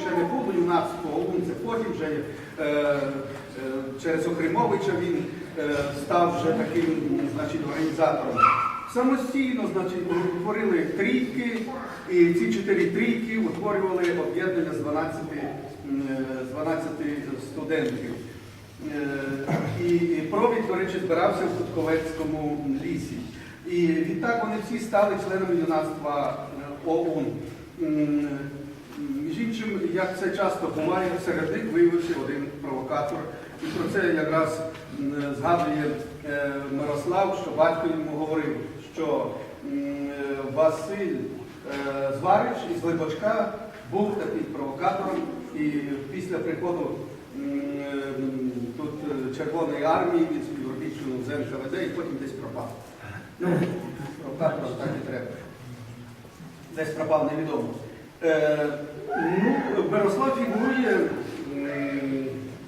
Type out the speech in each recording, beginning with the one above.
Ще не був юнацтво ОУН, це потім вже е, е, через Охримовича він е, став вже таким значить, організатором. Самостійно значить, утворили трійки, і ці чотири трійки утворювали об'єднання з 12, м, е, з 12 студентів. Е, І і провід, до речі, збирався в Кутковецькому лісі. І відтак вони всі стали членами юнацтва е, ОУН. Між іншим, як це часто буває, серед них виявився один провокатор. І про це якраз згадує е, Мирослав, що батько йому говорив, що Василь е, Зварич із Глибочка був таким провокатором, і після приходу е, тут Червоної армії він співробітчив з НКВД і потім десь пропав. Ну, провокатором так і треба. Десь пропав невідомо. Е, ну, Мирослав фігурує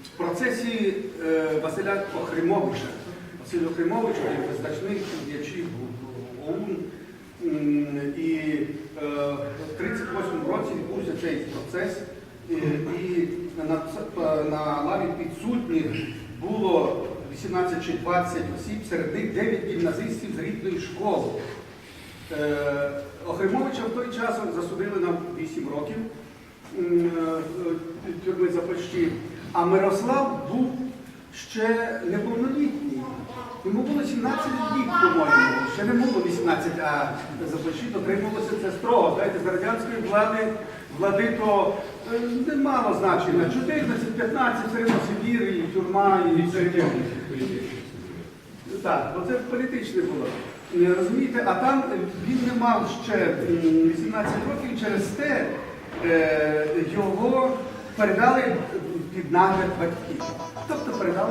в процесі е, Василя Охримовича. Василь Охримович один із значних діячів ОУН. І е, в 38-му році відбувся цей процес. І, на, лаві підсудних було 18 чи 20 осіб, серед них 9 гімназистів з рідної школи. Е, Охримовича в той час засудили на 8 років е, тюрми за. А Мирослав був ще неповнолітній. Йому було 17 років, по-моєму. Ще не було 18, а за почті дотримувалося це строго. Знаєте, з радянської влади, влади то е, не мало значення. 14-15 все одно Сибір, і тюрма, і все. Так, бо це політичне було. Е, Розумієте, а там він не мав ще 18 років, через те е, його передали під нагляд батьків. Тобто передали.